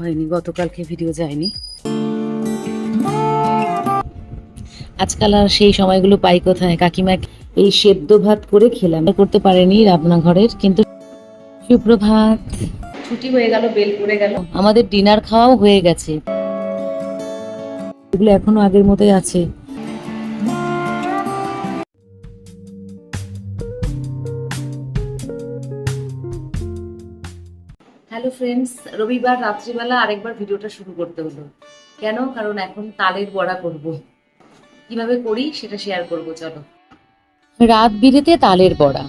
হয়নি গতকালকে ভিডিও যায়নি। আজকাল আর সেই সময়গুলো পাই কোথায়? কাকিমা এই সেদ্ধ ভাত করে খেলাম। করতে পারেনি রান্নাঘরের কিন্তু সুপ্রভাত। ছুটি হয়ে গেল বেল পড়ে গেল। আমাদের ডিনার খাওয়াও হয়ে গেছে। এগুলো এখনও আগের মতোই আছে। ফ্রেন্ডস রবিবার, রাত্রিবেলা আরেকবার ভিডিওটা শুরু করতে হলো। কেন? কারণ এখন তালের বড়া করব। কীভাবে করি সেটা শেয়ার করব, চলো। রাত বিরেতে তালের বড়া।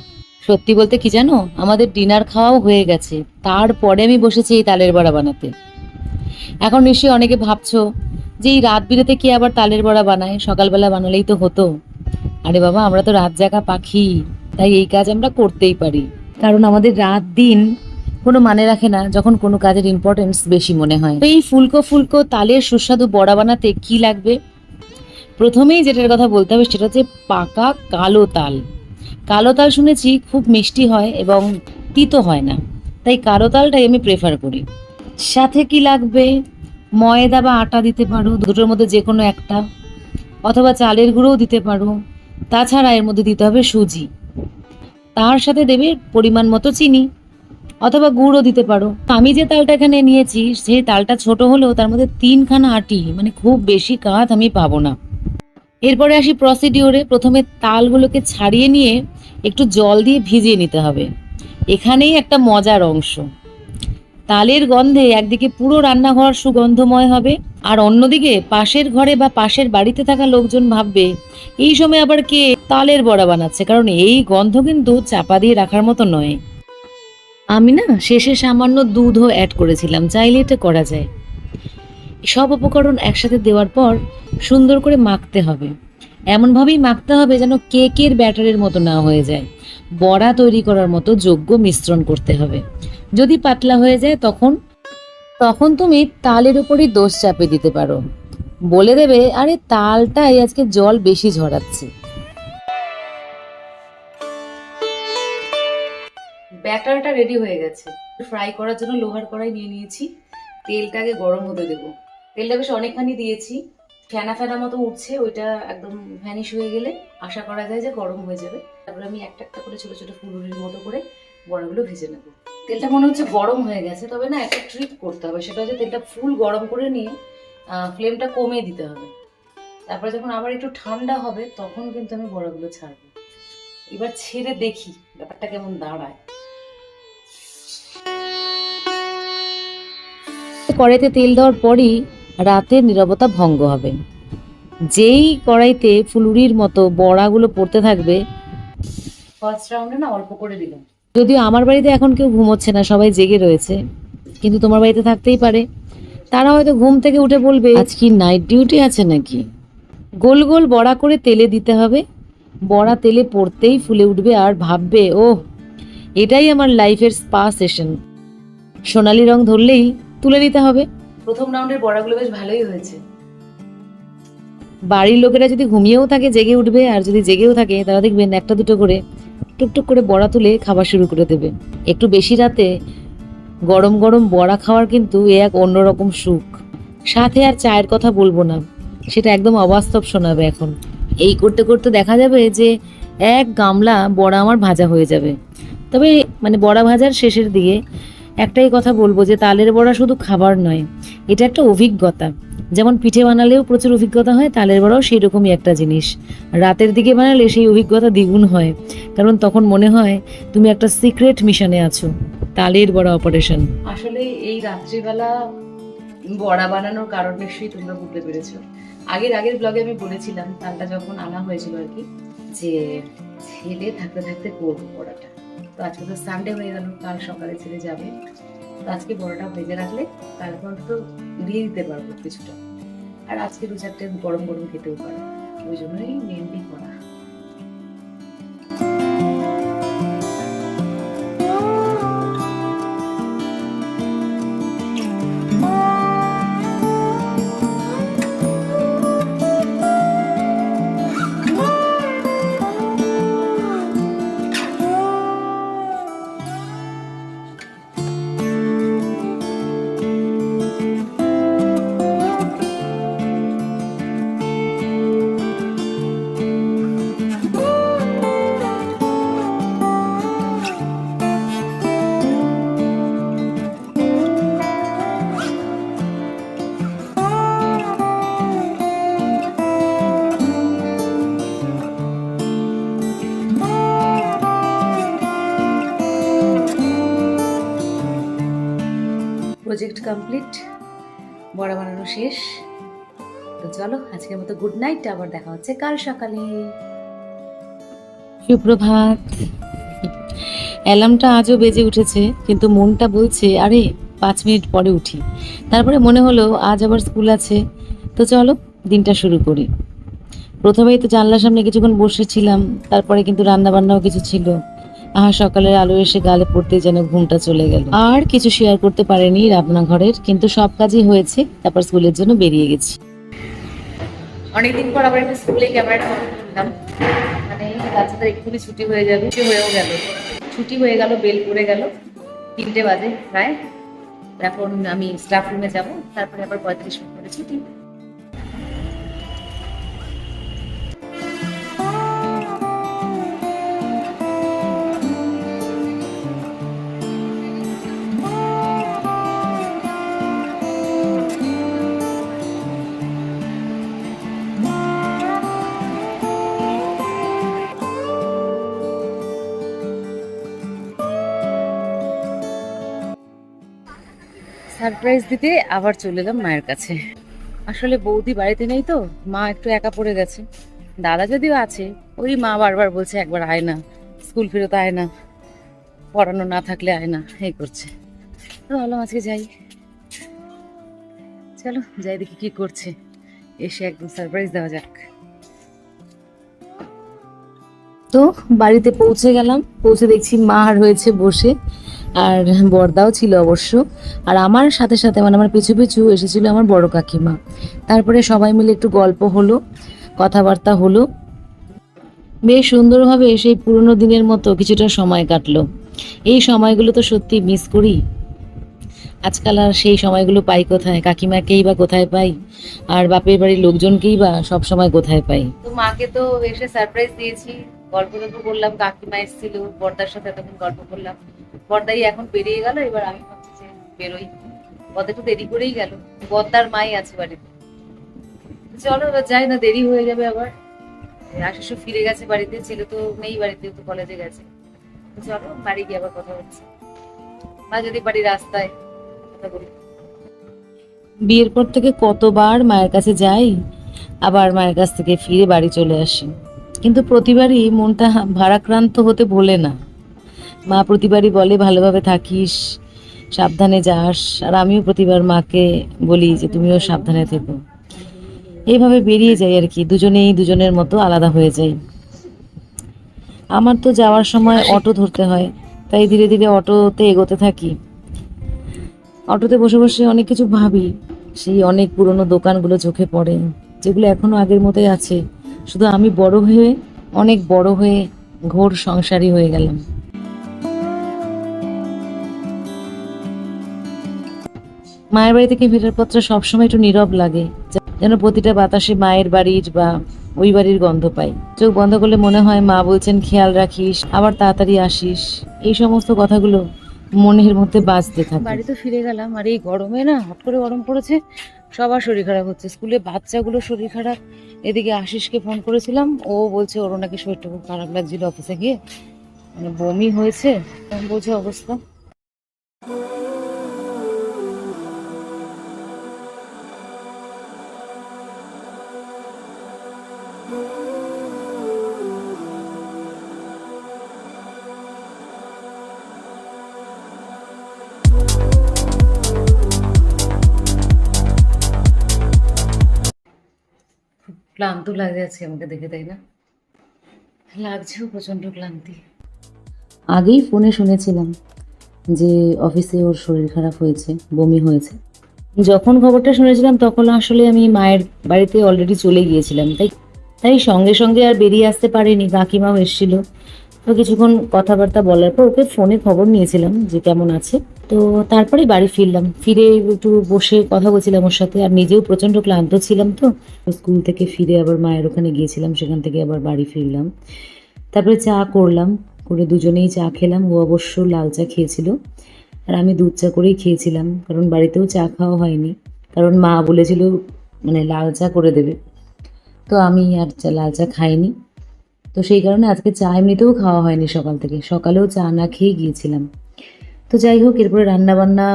সত্যি বলতে কি জানো? আমাদের ডিনার খাওয়াও হয়ে গেছে। তারপরে আমি বসেছি এই তালের বড়া বানাতে। এখন নিশ্চয়ই অনেকে ভাবছ যে এই রাত বিরেতে কি আবার তালের বড়া বানায়? সকালবেলা বানালেই তো হতো। আরে বাবা, আমরা তো রাত জাগা পাখি। তাই এই কাজ আমরা করতেই পারি। কারণ আমাদের রাত দিন কোনো মানে রাখে না যখন কোনো কাজের ইম্পর্টেন্স বেশি মনে হয়। তো এই ফুলকো ফুলকো তালের সুস্বাদু বড়া বানাতে কি লাগবে? প্রথমেই যেটার কথা বলতে হবে সেটা হচ্ছে পাকা কালো তাল। কালো তাল শুনেছি খুব মিষ্টি হয় এবং তিতো হয় না। তাই কালো তালটাই আমি প্রেফার করি। সাথে কি লাগবে? ময়দা বা আটা দিতে পারো, দুটোর মধ্যে যে কোনো একটা। অথবা চালের গুঁড়োও দিতে পারো। তাছাড়া এর মধ্যে দিতে হবে সুজি। তার সাথে দেবে পরিমাণ মতো চিনি। অথবা গুড়ও দিতে পারো। আমি যে তালটা এখানে নিয়েছি সেই তালটা ছোট হলেও তার মধ্যে তিনখানা আটি মানে খুব বেশি কাঁধ আমি পাবো না। এরপরে আসি প্রসিডিওরে প্রথমে তালগুলোকে ছাড়িয়ে নিয়ে একটু জল দিয়ে ভিজিয়ে নিতে হবে। এখানেই একটা মজার অংশ। তালের গন্ধে একদিকে পুরো রান্নাঘর সুগন্ধময় হবে, আর অন্যদিকে পাশের ঘরে বা পাশের বাড়িতে থাকা লোকজন ভাববে, এই সময় আবার কে তালের বড়া বানাচ্ছে? কারণ এই গন্ধ কিন্তু চাপা দিয়ে রাখার মতো নয়। আমি না শেষে সামান্য দুধও অ্যাড করেছিলাম, চাইলে এটা করা যায়। সব উপকরণ একসাথে দেওয়ার পর সুন্দর করে মাখতে হবে। এমনভাবেই মাখতে হবে যেন কেকের ব্যাটারের মতো না হয়ে যায়। বড়া তৈরি করার মতো যোগ্য মিশ্রণ করতে হবে। যদি পাতলা হয়ে যায় তখন তখন তুমি তালের উপরই দোষ চাপে দিতে পারো। বলে দেবে, আরে তালটাই আজকে জল বেশি ঝরাচ্ছে। ব্যাটারটা রেডি হয়ে গেছে। ফ্রাই করার জন্য লোহার কড়াই নিয়ে নিয়েছি। তেলটাকে গরম হতে দেবো। তেলটা বেশ অনেকখানি দিয়েছি। ফেনা ফেনা মতো উঠছে, ওইটা একদম ভ্যানিশ হয়ে গেলে আশা করা যায় যে গরম হয়ে যাবে। তারপরে আমি একটা একটা করে ছোটো ছোটো ফুলুরির মতো করে বড়াগুলো ভেজে নেব। তেলটা মনে হচ্ছে গরম হয়ে গেছে, তবে না একটা ট্রিক করতে হবে। সেটা হচ্ছে তেলটা ফুল গরম করে নিয়ে ফ্লেমটা কমিয়ে দিতে হবে। তারপরে যখন আবার একটু ঠান্ডা হবে, তখন কিন্তু আমি বড়াগুলো ছাড়বো। এবার ছেড়ে দেখি ব্যাপারটা কেমন দাঁড়ায়। কড়াইতে তেল দেওয়ার পরই রাতের নীরবতা ভঙ্গ হবে। যেই কড়াইতে ফুলুরির মতো বড়াগুলো পড়তে থাকবে ফার্স্ট রাউন্ডে না অল্প করে দিলাম। যদিও আমার বাড়িতে এখন কেউ ঘুমোচ্ছে না সবাই জেগে রয়েছে। কিন্তু তোমার বাড়িতে থাকতেই পারে। তারা হয়তো ঘুম থেকে উঠে বলবে আজ কি নাইট ডিউটি আছে নাকি? গোল গোল বড়া করে তেলে দিতে হবে। বড়া তেলে পড়তেই ফুলে উঠবে আর ভাববে ও এটাই আমার লাইফের স্পা সেশন সোনালি রং ধরলেই তুলে নিতে হবে। প্রথম রাউন্ডের বড়াগুলো বেশ ভালোই হয়েছে। বাড়ির লোকেরা যদি ঘুমিয়েও থাকে জেগে উঠবে আর যদি জেগেও থাকে তারা দেখবেন একটা দুটো করে টুকটুক করে বড়া তুলে খাবার শুরু করে দেবে। একটু বেশি রাতে গরম গরম বড়া খাওয়ার কিন্তু এ এক অন্যরকম সুখ। সাথে আর চায়ের কথা বলব না সেটা একদম অবাস্তব শোনাবে এখন। এই করতে করতে দেখা যাবে যে এক গামলা বড়া আমার ভাজা হয়ে যাবে। তবে মানে বড়া ভাজার শেষের দিকে একটাই কথা বলব যে তালের বড়া শুধু খাবার নয়, এটা একটা অভিজ্ঞতা। যেমন পিঠে বানালেও প্রচুর অভিজ্ঞতা হয়, তালের বড়াও সেই রকমই একটা জিনিস। রাতের দিকে বানালে সেই অভিজ্ঞতা দ্বিগুণ হয়, কারণ তখন মনে হয় তুমি একটা সিক্রেট মিশনে আছো, তালের বড়া অপারেশন। আসলে এই রাত্রিবেলা বড়া বানানোর কারণ নিশ্চয়ই তোমরা বুঝতে পেরেছ। আগের আগের ব্লগে আমি বলেছিলাম, তালটা যখন আনা হয়েছিল আর কি, যে ছেলে থাকতে থাকতে করব বড়াটা। তো আজকে তো সানডে হয়ে গেল, কাল সকালে ছেড়ে যাবে। তো আজকে বড়টা ভেজে রাখলে তারপর তো দিয়ে দিতে পারব কিছুটা। আর আজকে দু চারটে গরম গরম খেতেও পারে। ওই জন্যই মেনলি করা। প্রজেক্ট কমপ্লিট বড়া বানানো শেষ। তো চলো, আজকের মতো গুড নাইট আবার দেখা হচ্ছে কাল সকালে। সুপ্রভাত। অ্যালার্মটা আজও বেজে উঠেছে, কিন্তু মনটা বলছে, আরে, পাঁচ মিনিট পরে উঠি। তারপরে মনে হলো, আজ আবার স্কুল আছে। তো চলো, দিনটা শুরু করি। প্রথমেই তো জানলার সামনে কিছুক্ষণ বসেছিলাম, তারপরে কিন্তু রান্না বান্নাও কিছু ছিল। আহা, সকালের আলো এসে গালে পড়তে যেন ঘুমটা চলে গেল। আর কিছু শেয়ার করতে পারেনি রান্নাঘরের কিন্তু সব কাজই হয়েছে, তারপর স্কুলের জন্য বেরিয়ে গেছি। অনেকদিন পর আবার একটা স্কুলে ক্যামেরাটা অন মানে বাচ্চাদের এক্ষুনি ছুটি হয়ে যাবে, ছুটি হয়েও গেল। ছুটি হয়ে গেল, বেল পড়ে গেল। তিনটে বাজে প্রায়। এখন আমি স্টাফ রুমে যাব, তারপরে আবার পঁয়ত্রিশ মিনিট পরে ছুটি। সারপ্রাইজ দিতে আবার চলে এলাম মায়ের কাছে। আসলে বৌদি বাড়িতে নেই তো, মা একটু একা পড়ে গেছে। দাদা যদিও আছে, ওই মা বারবার বলছে একবার আয় না, স্কুল ফেরত আয় না, পড়ানো না থাকলে আয় না, এই করছে। তো ভাবলাম আজকে যাই। চলো, যাই দেখি কি করছে। এসে একদম সারপ্রাইজ দেওয়া যাক। তো বাড়িতে পৌঁছে গেলাম, পৌঁছে দেখছি মা হয়েছে বসে। আর বর্দাও ছিল অবশ্য। আর আমার সাথে সাথে মানে আমার পিছু পিছু এসেছিল আমার বড় কাকিমা। তারপরে সবাই মিলে একটু গল্প হলো, কথাবার্তা হলো। বেশ সুন্দরভাবে সেই পুরনো দিনের মতো কিছুটা সময় কাটলো। এই সময়গুলো তো সত্যি মিস করি। আজকাল আর সেই সময়গুলো পাই কোথায়? কাকিমাকেই বা কোথায় পাই? আর বাপের বাড়ির লোকজনকেই বা সব সময় কোথায় পাই? তো মাকে তো এসে সারপ্রাইজ দিয়েছি। গল্প গল্প করলাম কাকিমা এসেছিল, বর্দার সাথে তখন গল্প করলাম। বর্দাই এখন বেরিয়ে গেল, এবার আমি ভাবছি বেরোই। বর্দা একটু দেরি করেই গেল, বর্দার মাই আছে বাড়িতে। চলো, এবার যাই না, দেরি হয়ে যাবে আবার। আশিস ফিরে গেছে বাড়িতে, ছেলে তো নেই বাড়িতে তো কলেজে গেছে। চলো, বাড়ি গিয়ে আবার কথা হচ্ছে। মা যদি বাড়ি রাস্তায়, কথা বলি। বিয়ের পর থেকে কতবার মায়ের কাছে যাই, আবার মায়ের কাছ থেকে ফিরে বাড়ি চলে আসি। কিন্তু প্রতিবারই মনটা ভারাক্রান্ত হতে ভোলে না। মা প্রতিবারই বলে, ভালোভাবে থাকিস, সাবধানে যাস। আর আমিও প্রতিবার মাকে বলি যে, তুমিও সাবধানে থেকো। এইভাবে বেরিয়ে যাই আর কি। দুজনেই দুজনের মতো আলাদা হয়ে যাই। আমার তো যাওয়ার সময় অটো ধরতে হয়, তাই ধীরে ধীরে অটোতে এগোতে থাকি। অটোতে বসে বসে অনেক কিছু ভাবি, সেই অনেক পুরনো দোকানগুলো চোখে পড়ে, যেগুলো এখনও আগের মতোই আছে। শুধু আমি বড় হয়ে, অনেক বড় হয়ে ঘোর সংসারী হয়ে গেলাম। মায়ের বাড়ি থেকে ফেরার পত্র সবসময় একটু নীরব লাগে, যেন প্রতিটা বাতাসে মায়ের বাড়ির বা ওই বাড়ির গন্ধ পাই। চোখ বন্ধ করলে মনে হয় মা বলছেন, খেয়াল রাখিস, আবার তাড়াতাড়ি আসিস। এই সমস্ত কথাগুলো মনের মধ্যে বাজতে থাকে। বাড়ি তো ফিরে গেলাম, আর এই গরমে না হট করে গরম পড়েছে, সবার শরীর খারাপ হচ্ছে। স্কুলে বাচ্চাগুলো শরীর খারাপ। এদিকে আশিসকে ফোন করেছিলাম, ও বলছে ওর নাকি শরীরটা খুব খারাপ লাগছিল অফিসে গিয়ে। মানে বমি হয়েছে বলছে অবস্থা? ক্লান্ত লাগে আছে আমাকে দেখে, তাই না? লাগছেও প্রচণ্ড ক্লান্তি। আগেই ফোনে শুনেছিলাম যে অফিসে ওর শরীর খারাপ হয়েছে, বমি হয়েছে। যখন খবরটা শুনেছিলাম, তখন আসলে আমি মায়ের বাড়িতে অলরেডি চলে গিয়েছিলাম, তাই তাই সঙ্গে সঙ্গে আর বেরিয়ে আসতে পারিনি। কাকিমাও এসেছিল। তো কিছুক্ষণ কথাবার্তা বলার পর ওকে ফোনে খবর নিয়েছিলাম যে কেমন আছে। তো তারপরে বাড়ি ফিরলাম। ফিরে একটু বসে কথা বলছিলাম ওর সাথে। আর নিজেও প্রচণ্ড ক্লান্ত ছিলাম তো। স্কুল থেকে ফিরে আবার মায়ের ওখানে গিয়েছিলাম। সেখান থেকে আবার বাড়ি ফিরলাম। তারপরে চা করলাম। করে দুজনেই চা খেলাম। ও অবশ্য লাল চা খেয়েছিল। আর আমি দুধ চা করেই খেয়েছিলাম। কারণ বাড়িতেও চা খাওয়া হয়নি। কারণ মা বলেছিল মানে লাল চা করে দেবে। তো আমি আর চা লাল চা খাইনি। তো সেই কারণে আজকে চা এমনিতেও খাওয়া হয়নি সকাল থেকে। সকালেও চা না খেয়ে গিয়েছিলাম। তো যাই হোক, এরপরে রান্নাবান্না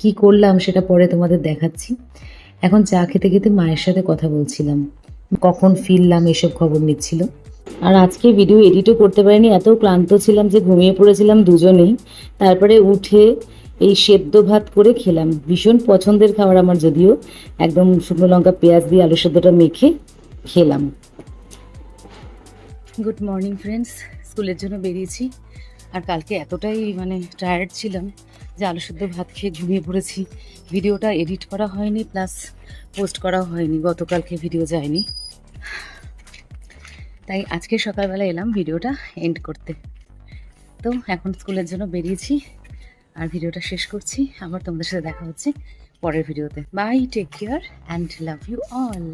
কি করলাম সেটা পরে তোমাদের দেখাচ্ছি। এখন চা খেতে খেতে মায়ের সাথে কথা বলছিলাম। কখন ফিরলাম এসব খবর নিচ্ছিল। আর আজকে ভিডিও এডিটও করতে পারিনি, এত ক্লান্ত ছিলাম যে ঘুমিয়ে পড়েছিলাম দুজনেই। তারপরে উঠে এই সেদ্ধ ভাত করে খেলাম। ভীষণ পছন্দের খাবার আমার যদিও। একদম শুকনো লঙ্কা, পেঁয়াজ দিয়ে আলু সেদ্ধটা মেখে খেলাম। গুড মর্নিং ফ্রেন্ডস স্কুলের জন্য বেরিয়েছি। আর কালকে এতটাই মানে টায়ার্ড ছিলাম যে আলু সেদ্ধ ভাত খেয়ে ঘুমিয়ে পড়েছি। ভিডিওটা এডিট করা হয়নি প্লাস পোস্ট করাও হয়নি। গতকালকে ভিডিও যায়নি। তাই আজকে সকালবেলা এলাম ভিডিওটা এন্ড করতে। তো এখন স্কুলের জন্য বেরিয়েছি আর ভিডিওটা শেষ করছি। আবার তোমাদের সাথে দেখা হচ্ছে পরের ভিডিওতে। Bye take care and love you all